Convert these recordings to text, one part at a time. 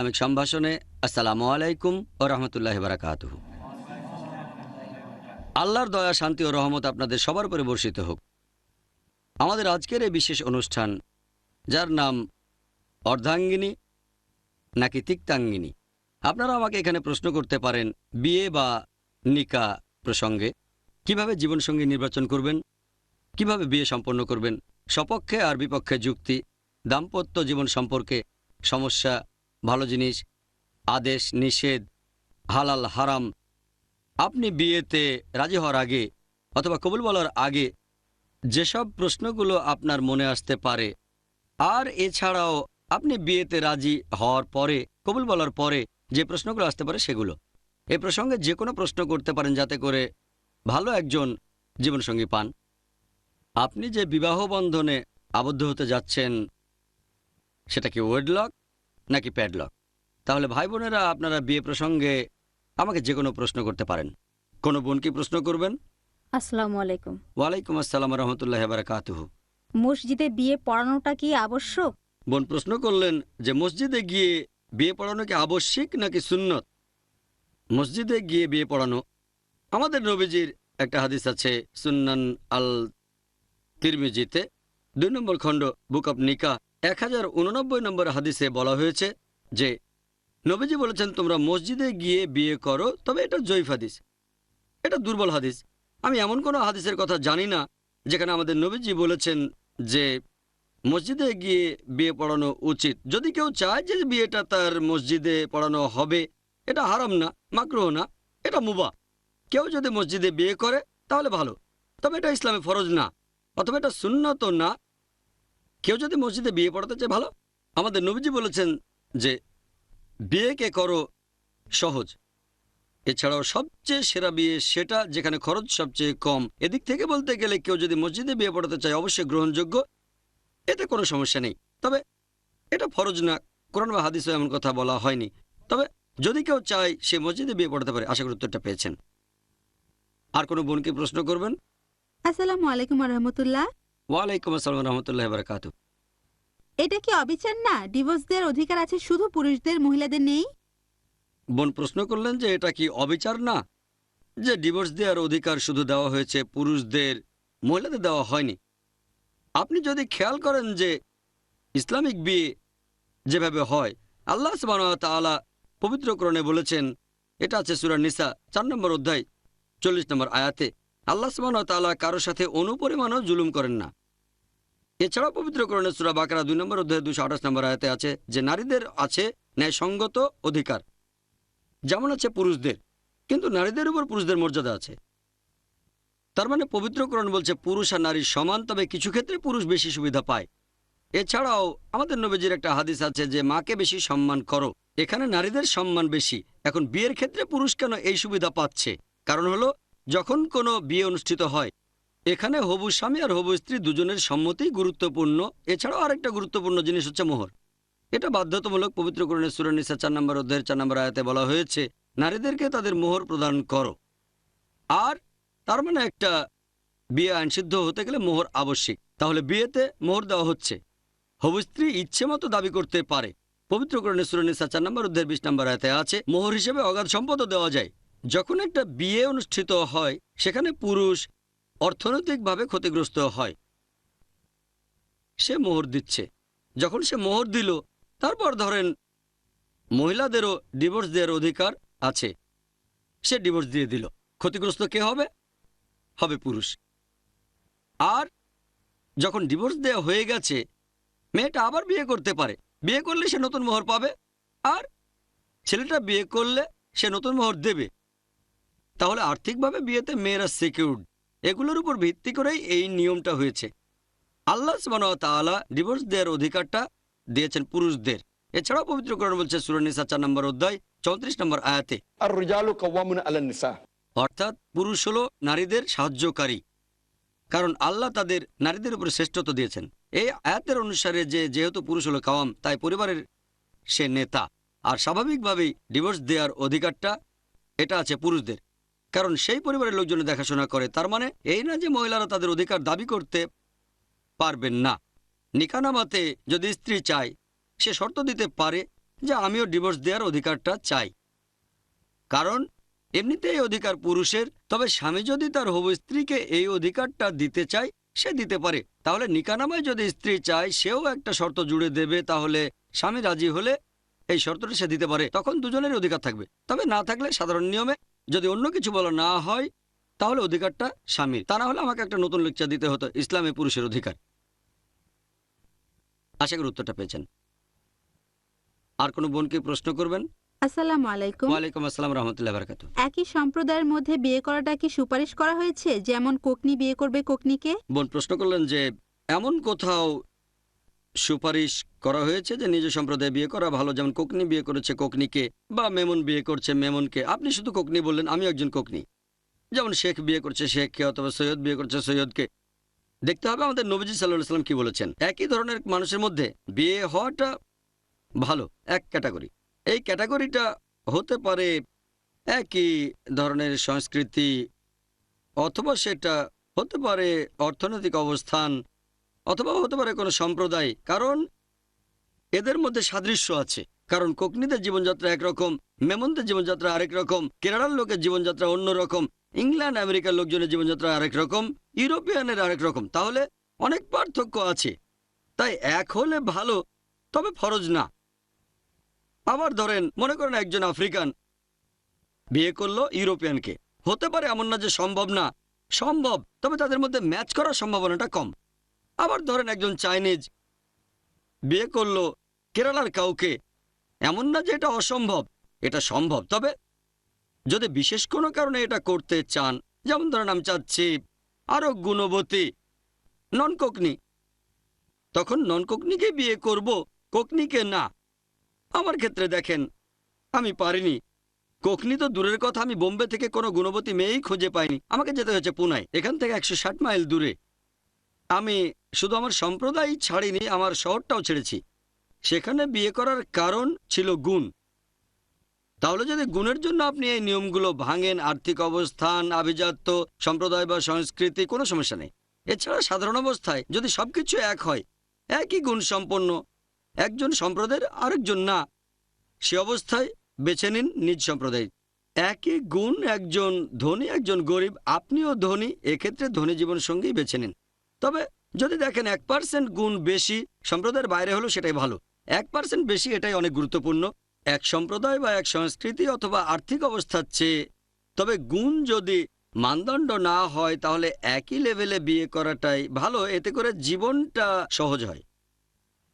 Islamic সম্ভাষণে আসসালামু আলাইকুম ও রহমতুল্লাহ বারাকাত আল্লাহর দয়া, শান্তি ও রহমত আপনাদের সবার উপরে বর্ষিত হোক। আমাদের আজকের এই বিশেষ অনুষ্ঠান, যার নাম অর্ধাঙ্গিনী নাকি তিক্তাঙ্গিনী? আপনারা আমাকে এখানে প্রশ্ন করতে পারেন, বিয়ে বা নিকা প্রসঙ্গে। কীভাবে জীবনসঙ্গী নির্বাচন করবেন? কীভাবে বিয়ে সম্পন্ন করবেন? সপক্ষে আর বিপক্ষে যুক্তি, দাম্পত্য জীবন সম্পর্কে সমস্যা ভালো জিনিস, আদেশ, নিষেধ, হালাল, হারাম। আপনি বিয়েতে রাজি হওয়ার আগে অথবা কবুল বলার আগে যেসব প্রশ্নগুলো আপনার মনে আসতে পারে, আর এছাড়াও আপনি বিয়েতে রাজি হওয়ার পরে, কবুল বলার পরে যে প্রশ্নগুলো আসতে পারে সেগুলো। এ প্রসঙ্গে যে কোনো প্রশ্ন করতে পারেন যাতে করে ভালো একজন জীবনসঙ্গী পান। আপনি যে বিবাহ বন্ধনে আবদ্ধ হতে যাচ্ছেন, সেটা কি ওয়েডলক নাকি প্যাডলক তাহলে ভাই বোনেরা আপনারা বিয়ে প্রসঙ্গে আমাকে যে কোনো প্রশ্ন করতে পারেন। কোনো বোন কি প্রশ্ন করবেন? আসসালামু আলাইকুম। ওয়ালাইকুম আসসালাম রহমতুল্লাহ বারাকাতুহু। মসজিদে বিয়ে পড়ানোটা কি আবশ্যক? বোন প্রশ্ন করলেন যে মসজিদে গিয়ে বিয়ে পড়ানো কি আবশ্যিক নাকি সুন্নত? মসজিদে গিয়ে বিয়ে পড়ানো আমাদের নবীজির একটা হাদিস আছে সুন্নান আল তিরমিজিতে। দুই নম্বর খণ্ড বুক অব নিকা এক হাজার উননব্বই নম্বর হাদিসে বলা হয়েছে যে, নবীজি বলেছেন, তোমরা মসজিদে গিয়ে বিয়ে করো, তবে এটা জৈফ হাদিস। এটা দুর্বল হাদিস। আমি এমন কোনো হাদিসের কথা জানি না, যেখানে আমাদের নবীজি বলেছেন যে, মসজিদে গিয়ে বিয়ে পড়ানো উচিত। যদি কেউ চায় যে বিয়েটা তার মসজিদে পড়ানো হবে, এটা হারাম না, মাকরুহ না, এটা মুবা কেউ যদি মসজিদে বিয়ে করে, তাহলে ভালো। তবে এটা ইসলামে ফরজ না, অথবা এটা সুন্নত না কেউ যদি মসজিদে বিয়ে পড়াতে চায়, ভালো। আমাদের নবীজি বলেছেন যে, বিয়েকে করো সহজ। এছাড়াও সবচেয়ে সেরা বিয়ে সেটা যেখানে খরচ সবচেয়ে কম। এদিক থেকে বলতে গেলে কেউ যদি মসজিদে বিয়ে পড়াতে চায়, অবশ্যই গ্রহণযোগ্য। এতে কোনো সমস্যা নেই। তবে এটা ফরজ না। কোরআন বা হাদিসও এমন কথা বলা হয়নি। তবে যদি কেউ চায়, সে মসজিদে বিয়ে পড়াতে পারে। আশা করি উত্তরটা পেয়েছেন। আর কোনো বোনকে প্রশ্ন করবেন? আসসালামু আলাইকুম রহমতুল্লাহ। ওয়ালাইকুম আসসালাম রহমতুল্লাহ বারকাত এটা কি অবিচার না? ডিভোর্স দেওয়ার অধিকার আছে শুধু পুরুষদের মহিলাদের নেই? বোন প্রশ্ন করলেন যে এটা কি অবিচার না? যে ডিভোর্স দেওয়ার অধিকার শুধু দেওয়া হয়েছে পুরুষদের মহিলাদের দেওয়া হয়নি। আপনি যদি খেয়াল করেন যে ইসলামিক বিয়ে যেভাবে হয় আল্লাহ তাআলা পবিত্রকরণে বলেছেন এটা আছে সুরা নিসা চার নম্বর অধ্যায় চল্লিশ নম্বর আয়াতে। আল্লাহ তাআলা কারোর সাথে অনুপরিমাণও জুলুম করেন না। এছাড়াও পবিত্রকরণে সুরা বাকারা দুই নম্বর অধ্যায় দুশো আঠাশ নম্বর আয়াতে আছে যে নারীদের আছে ন্যায়সঙ্গত অধিকার। যেমন আছে পুরুষদের, কিন্তু নারীদের উপর পুরুষদের মর্যাদা আছে। তার মানে পবিত্রকরণ বলছে পুরুষ আর নারী সমান, তবে কিছু ক্ষেত্রে পুরুষ বেশি সুবিধা পায়। এছাড়াও আমাদের নবীজির একটা হাদিস আছে যে, মাকে বেশি সম্মান করো। এখানে নারীদের সম্মান বেশি। এখন বিয়ের ক্ষেত্রে পুরুষ কেন এই সুবিধা পাচ্ছে? কারণ হলো, যখন কোনো বিয়ে অনুষ্ঠিত হয় এখানে হবু স্বামী আর হবু স্ত্রী দুজনের সম্মতি গুরুত্বপূর্ণ। এছাড়াও আরেকটা গুরুত্বপূর্ণ জিনিস হচ্ছে মোহর। এটা বাধ্যতামূলক পবিত্রকরণের সুরানিসা চার নম্বর অধ্যায়ের চার নম্বর আয়াতে বলা হয়েছে, নারীদেরকে তাদের মোহর প্রদান করো। আর তার মানে একটা বিয়ে আইনসিদ্ধ হতে গেলে মোহর আবশ্যিক। তাহলে বিয়েতে মোহর দেওয়া হচ্ছে। হবু স্ত্রী ইচ্ছে মতো দাবি করতে পারে। পবিত্রকরণের সুরানিসা চার নম্বর অধ্যায়ের বিশ নম্বর আয়াতে আছে, মোহর হিসেবে অগাধ সম্পদও দেওয়া যায়। যখন একটা বিয়ে অনুষ্ঠিত হয়, সেখানে পুরুষ অর্থনৈতিকভাবে ক্ষতিগ্রস্ত হয়। সে মোহর দিচ্ছে। যখন সে মোহর দিল, তারপর ধরেন মহিলাদেরও ডিভোর্স দেওয়ার অধিকার আছে। সে ডিভোর্স দিয়ে দিল। ক্ষতিগ্রস্ত কে হবে? হবে পুরুষ। আর যখন ডিভোর্স দেওয়া হয়ে গেছে, মেয়েটা আবার বিয়ে করতে পারে। বিয়ে করলে সে নতুন মোহর পাবে। আর ছেলেটা বিয়ে করলে সে নতুন মোহর দেবে। তাহলে আর্থিকভাবে বিয়েতে মেয়েরা সিকিউরড এগুলোর উপর ভিত্তি করেই এই নিয়মটা হয়েছে। আল্লাহ তাআলা ডিভোর্স দেওয়ার অধিকারটা দিয়েছেন পুরুষদের। এছাড়াও পবিত্র পবিত্রকরণ বলছে সুরনিসা চার নম্বর অধ্যায় চৌত্রিশ নম্বর আয়াতে অর্থাৎ পুরুষ হল নারীদের সাহায্যকারী। কারণ আল্লাহ তাদের নারীদের উপরে শ্রেষ্ঠত্ব দিয়েছেন। এই আয়াতের অনুসারে যে যেহেতু পুরুষ হল কাওয়াম তাই পরিবারের সে নেতা। আর স্বাভাবিকভাবেই ডিভোর্স দেওয়ার অধিকারটা এটা আছে পুরুষদের। কারণ সেই পরিবারের লোকজন দেখাশোনা করে, তার মানে এই না যে মহিলারা তাদের অধিকার দাবি করতে পারবেন না। নিকানামাতে যদি স্ত্রী চায়, সে শর্ত দিতে পারে যে আমিও ডিভোর্স দেওয়ার অধিকারটা চাই। কারণ এমনিতে এই অধিকার পুরুষের, তবে স্বামী যদি তার হবু স্ত্রীকে এই অধিকারটা দিতে চায়, সে দিতে পারে। তাহলে নিকানামায় যদি স্ত্রী চায়, সেও একটা শর্ত জুড়ে দেবে, তাহলে স্বামী রাজি হলে এই শর্তটা সে দিতে পারে। তখন দুজনের অধিকার থাকবে। তবে না থাকলে সাধারণ নিয়মে যদি অন্য কিছু বলা না হয় তাহলে অধিকারটা স্বামীর। তা না হলে আমাকে একটা নতুন লেকচার দিতে হতো ইসলামে পুরুষের অধিকার। আশা করি উত্তরটা পেয়েছেন। আর কোনো বোনকে প্রশ্ন করবেন? আসসালামু আলাইকুম। ওয়ালাইকুম আসসালাম রহমতুল্লাহ একই সম্প্রদায়ের মধ্যে বিয়ে করাটা কি সুপারিশ করা হয়েছে? যেমন কোকনি বিয়ে করবে কোকনিকে? বোন প্রশ্ন করলেন যে এমন কোথাও সুপারিশ করা হয়েছে যে নিজ সম্প্রদায়ে বিয়ে করা, ভালো যেমন কোকনি বিয়ে করেছে কোকনিকে বা মেমন বিয়ে করছে মেমনকে। আপনি শুধু কোকনি বললেন, আমি একজন কোকনি। যেমন শেখ বিয়ে করছে শেখকে অথবা সৈয়দ বিয়ে করছে সৈয়দকে। দেখতে হবে আমাদের নবীজি সাল্লাহ সাল্লাম কি বলেছেন। একই ধরনের মানুষের মধ্যে বিয়ে হওয়াটা ভালো, এক ক্যাটাগরি। এই ক্যাটাগরিটা হতে পারে একই ধরনের সংস্কৃতি অথবা সেটা হতে পারে অর্থনৈতিক অবস্থান অথবা হতে পারে কোনো সম্প্রদায়, কারণ এদের মধ্যে সাদৃশ্য আছে। কারণ কোকনিদের জীবনযাত্রা একরকম, মেমনদের জীবনযাত্রা আরেক রকম, কেরালার লোকের জীবনযাত্রা অন্য রকম, ইংল্যান্ড, আমেরিকার লোকজনের জীবনযাত্রা আরেক রকম, ইউরোপিয়ানের আরেক রকম। তাহলে অনেক পার্থক্য আছে। তাই এক হলে ভালো, তবে ফরজ না। আবার ধরেন, মনে করেন একজন আফ্রিকান বিয়ে করল ইউরোপিয়ানকে। হতে পারে এমন না যে সম্ভব না। সম্ভব, তবে তাদের মধ্যে ম্যাচ করার সম্ভাবনাটা কম। আবার ধরেন একজন চাইনিজ বিয়ে করল কেরালার কাউকে, এমন না যে এটা অসম্ভব, এটা সম্ভব। তবে যদি বিশেষ কোনো কারণে এটা করতে চান, যেমন ধরেন আমি চাচ্ছি আরও গুণবতী নন কোকনি তখন নন কোকনিকে বিয়ে করব, কোকনিকে না। আমার ক্ষেত্রে দেখেন, আমি পারিনি। কোকনি তো দূরের কথা, আমি বোম্বে থেকে কোনো গুণবতী মেয়েই খুঁজে পাইনি। আমাকে যেতে হয়েছে পুনায়, এখান থেকে একশো ষাট মাইল দূরে। আমি শুধু আমার সম্প্রদায় ছাড়িনি, আমার শহরটাও ছেড়েছি। সেখানে বিয়ে করার কারণ ছিল গুণ। তাহলে যদি গুণের জন্য আপনি এই নিয়মগুলো ভাঙেন, আর্থিক অবস্থান, আভিজাত্য, সম্প্রদায় বা সংস্কৃতি, কোনো সমস্যা নেই। এছাড়া সাধারণ অবস্থায় যদি সবকিছু এক হয়, একই গুণ সম্পন্ন, একজন সম্প্রদায়ের আরেকজন না, সে অবস্থায় বেছে নিন নিজ সম্প্রদায়। একই গুণ, একজন ধনী, একজন গরিব, আপনিও ধনী, এক্ষেত্রে ধনী জীবন সঙ্গী বেছে নিন। তবে যদি দেখেন এক পার্সেন্ট গুণ বেশি সম্প্রদায়ের বাইরে হলো সেটাই ভালো। এক পার্সেন্ট বেশি এটাই অনেক গুরুত্বপূর্ণ। এক সম্প্রদায় বা এক সংস্কৃতি অথবা আর্থিক অবস্থার চেয়ে। তবে গুণ যদি মানদণ্ড না হয় তাহলে একই লেভেলে বিয়ে করাটাই ভালো। এতে করে জীবনটা সহজ হয়।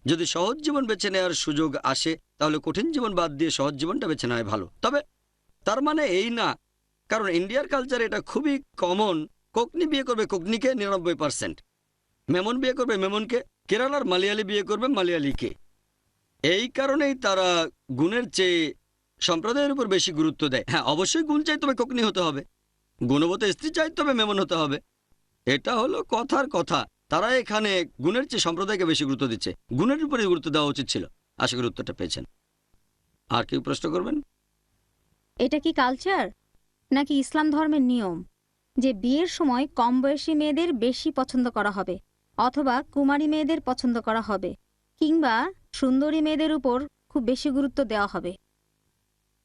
যদি সহজ জীবন বেছে নেওয়ার সুযোগ আসে, তাহলে কঠিন জীবন বাদ দিয়ে সহজ জীবনটা বেছে নেওয়া ভালো। তবে তার মানে এই না, কারণ ইন্ডিয়ার কালচারে এটা খুবই কমন কোকনি বিয়ে করবে, কোকনিকে নিরানব্বই পার্সেন্ট মেমন বিয়ে করবে মেমনকে? কেরালার মালিয়ালি বিয়ে করবে মালিয়ালিকে। এই কারণেই তারা গুণের চেয়ে সম্প্রদায়ের উপর বেশি গুরুত্ব দেয়। হ্যাঁ অবশ্যই গুণ চাই, তবে কোকনি হতে হবে। গুণবত স্ত্রী চাই, তবে মেমন হতে হবে। এটা হলো কথার কথা। তারা এখানে গুণের চেয়ে সম্প্রদায়কে বেশি গুরুত্ব দিচ্ছে। গুণের উপরে গুরুত্ব দেওয়া উচিত ছিল। আশা করি উত্তরটা পেয়েছেন। আর কেউ প্রশ্ন করবেন? এটা কি কালচার? নাকি ইসলাম ধর্মের নিয়ম? যে বিয়ের সময় কম বয়সী মেয়েদের বেশি পছন্দ করা হবে। অথবা কুমারী মেয়েদের পছন্দ করা হবে, কিংবা সুন্দরী মেয়েদের উপর খুব বেশি গুরুত্ব দেওয়া হবে।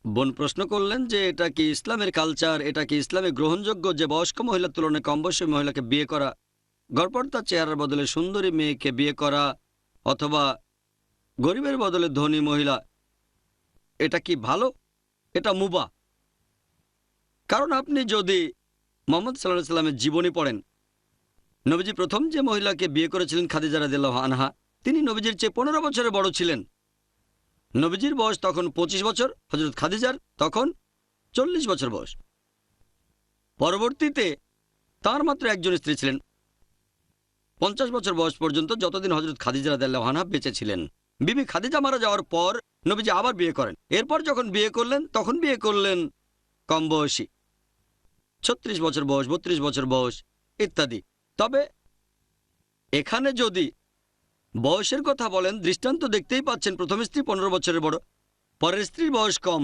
বোন প্রশ্ন করলেন যে এটা কি ইসলামের কালচার, এটা কি ইসলামে গ্রহণযোগ্য যে বয়স্ক মহিলার তুলনায় কম বয়সী মহিলাকে বিয়ে করা? গড়পড়তার চেহারার বদলে সুন্দরী মেয়েকে বিয়ে করা অথবা গরিবের বদলে ধনী মহিলা, এটা কি ভালো? এটা মুবা। কারণ আপনি যদি মোহাম্মদ সাল্লাহ সাল্লামের জীবনী পড়েন নবীজি প্রথম যে মহিলাকে বিয়ে করেছিলেন খাদিজা রাদিল্লাহ আনহা, তিনি নবীজির চেয়ে পনেরো বছরের বড় ছিলেন। নবীজির বয়স তখন ২৫ বছর হজরত খাদিজার তখন চল্লিশ বছর বয়স। পরবর্তীতে তার মাত্র একজন স্ত্রী ছিলেন। পঞ্চাশ বছর বয়স পর্যন্ত যতদিন হজরত খাদিজা রাদিল্লাহানা বেঁচে ছিলেন, বিবি খাদিজা মারা যাওয়ার পর নবীজি আবার বিয়ে করেন। এরপর যখন বিয়ে করলেন, তখন বিয়ে করলেন কম বয়সী, ছত্রিশ বছর বয়স, বত্রিশ বছর বয়স, ইত্যাদি। তবে এখানে যদি বয়সের কথা বলেন, দৃষ্টান্ত দেখতেই পাচ্ছেন প্রথম স্ত্রী পনেরো বছরের বড়। পরের স্ত্রীর বয়স কম।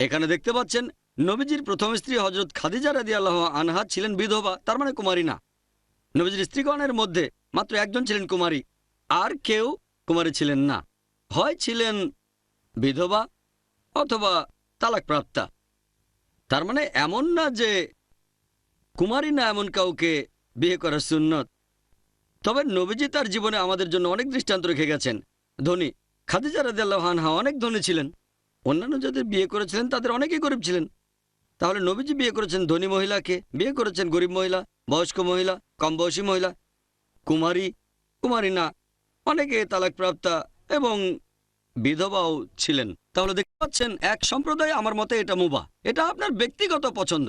এখানে দেখতে পাচ্ছেন নবীজির প্রথম স্ত্রী হজরত খাদিজা রাদি আল্লাহ আনহা ছিলেন বিধবা, তার মানে কুমারী না। নবীজির স্ত্রীগণের মধ্যে মাত্র একজন ছিলেন কুমারী, আর কেউ কুমারী ছিলেন না। হয় ছিলেন বিধবা অথবা তালাকপ্রাপ্তা। তার মানে এমন না যে কুমারী না এমন কাউকে বিয়ে করার সুন্নত। তবে নবীজি তার জীবনে আমাদের জন্য অনেক দৃষ্টান্ত রেখে গেছেন। ধনী খাদিজা রাদিয়াল্লাহু আনহা অনেক ধনী ছিলেন। অন্যান্য যাদের বিয়ে করেছিলেন, তাদের অনেকেই গরিব ছিলেন। তাহলে নবীজি বিয়ে করেছেন ধনী মহিলাকে, বিয়ে করেছেন গরিব মহিলা, বয়স্ক মহিলা কম বয়সী মহিলা, কুমারী কুমারী না, অনেকে তালাকপ্রাপ্তা এবং বিধবাও ছিলেন। তাহলে দেখতে পাচ্ছেন, এক সম্প্রদায় আমার মতে এটা মুবা এটা আপনার ব্যক্তিগত পছন্দ।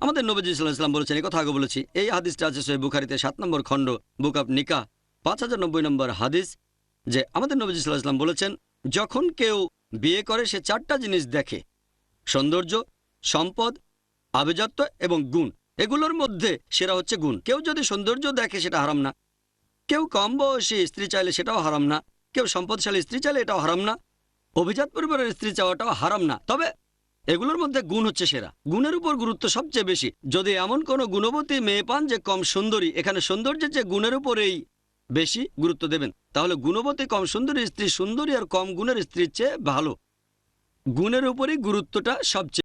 আমাদের নবীজি সাল্লাহ ইসলাম বলেছেন, এই কথা আগে বলেছি। এই হাদিসটা আছে সহি বুখারিতে সাত নম্বর খণ্ড, বুক অফ নিকা পাঁচ হাজার নব্বই নম্বর হাদিস, যে আমাদের নবীজি সাল্লাহ ইসলাম বলেছেন, যখন কেউ বিয়ে করে, সে চারটা জিনিস দেখে। সৌন্দর্য, সম্পদ, আভিজাত্য এবং গুণ। এগুলোর মধ্যে সেরা হচ্ছে গুণ। কেউ যদি সৌন্দর্য দেখে, সেটা হারাম না। কেউ কম বয়সী স্ত্রী চাইলে সেটাও হারাম না। কেউ সম্পদশালী স্ত্রী চাইলে এটাও হারাম না। অভিজাত পরিবারের স্ত্রী চাওয়াটাও হারাম না। তবে এগুলোর মধ্যে গুণ হচ্ছে সেরা। গুণের উপর গুরুত্ব সবচেয়ে বেশি। যদি এমন কোনো গুণবতী মেয়ে পান যে কম সুন্দরী, এখানে সৌন্দর্যের যে গুণের উপরেই বেশি গুরুত্ব দেবেন। তাহলে গুণবতী কম সুন্দরী স্ত্রী সুন্দরী আর কম গুণের স্ত্রীর চেয়ে ভালো। গুণের উপরই গুরুত্বটা সবচেয়ে